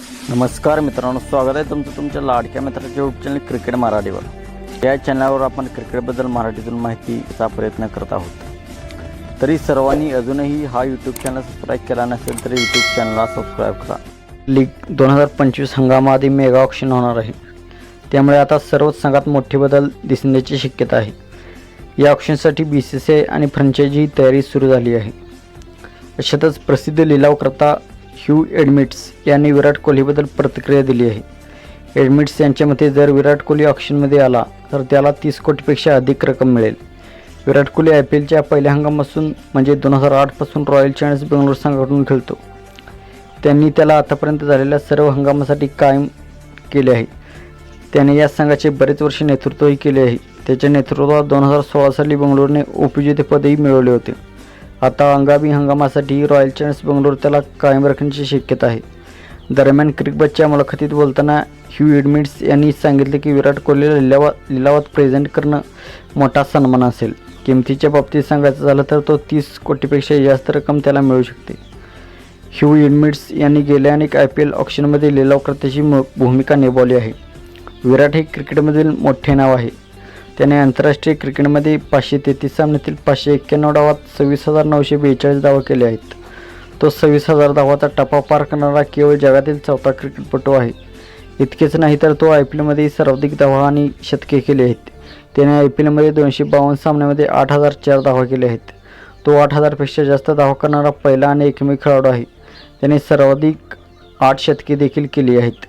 नमस्कार मित्रांनो स्वागत आहे तुमचं तुमच्या लाडक्या मित्राच्या यूट्यूब चॅनल क्रिकेट मराठीवर. या चॅनलवर आपण क्रिकेटबद्दल मराठीतून माहितीचा प्रयत्न करत आहोत. तरी सर्वांनी अजूनही हा यूट्यूब चॅनल सबस्क्राईब केला नसेल तर यूट्यूब चॅनलला सबस्क्राईब करा. लीग दोन हजार पंचवीस हंगामाआधी मेगा ऑप्शन होणार आहे. त्यामुळे आता सर्वच संघात मोठे बदल दिसण्याची शक्यता आहे. या ऑप्शनसाठी बी सी सी आय आणि फ्रँचायझी तयारी सुरू झाली आहे. अशातच प्रसिद्ध लिलावकर्ता ह्यू एडमिट्स यांनी विराट कोहलीबद्दल प्रतिक्रिया दिली आहे. एडमिट्स यांच्या मते जर विराट कोहली ऑप्शनमध्ये आला तर त्याला तीस कोटीपेक्षा अधिक रक्कम मिळेल. विराट कोहली आय पी एलच्या पहिल्या हंगामापासून म्हणजे दोन हजार आठपासून रॉयल चॅलेंजर्स बेंगलोर संघाकडून खेळतो. त्यांनी त्याला आतापर्यंत झालेल्या सर्व हंगामासाठी कायम केले आहे. त्याने या संघाचे बरेच वर्ष नेतृत्वही केले आहे. त्याच्या नेतृत्वात दोन हजार सोळा साली बंगलोरने उपविजेतेपदही मिळवले होते. आता हंगामी हंगामासाठी रॉयल चॅलेंजर्स बेंगलोर त्याला कायम राखण्याची शक्यता आहे. दरम्यान क्रिकबतच्या मुलाखतीत बोलताना ह्यू एडमिट्स यांनी सांगितले की विराट कोहलीला लिलावा लिलावात प्रेझेंट करणं मोठा सन्मान असेल. किमतीच्या बाबतीत सांगायचं झालं तर तो तीस कोटीपेक्षा जास्त रक्कम त्याला मिळू शकते. ह्यू एडमिट्स यांनी गेल्या अनेक आय पी एल ऑप्शनमध्ये लिलावकर्त्याची भूमिका निभावली आहे. विराट हे क्रिकेटमधील मोठे नाव आहे. त्याने आंतरराष्ट्रीय क्रिकेटमध्ये पाचशे तेहतीस सामन्यातील पाचशे एक्क्याण्णव डावात सव्वीस हजार नऊशे बेचाळीस धावा केले आहेत. तो सव्वीस हजार धावाचा टप्पा पार करणारा केवळ जगातील चौथा क्रिकेटपटू आहे. इतकेच नाही तर तो आय पी एलमध्ये सर्वाधिक धावा आणि शतके केली आहेत. त्याने आय पी एलमध्ये दोनशे बावन्न सामन्यामध्ये आठ हजार चार धावा केल्या आहेत. तो आठ हजारपेक्षा जास्त धावा करणारा पहिला आणि एकमेव खेळाडू आहे. त्याने सर्वाधिक आठ शतके देखील केली आहेत.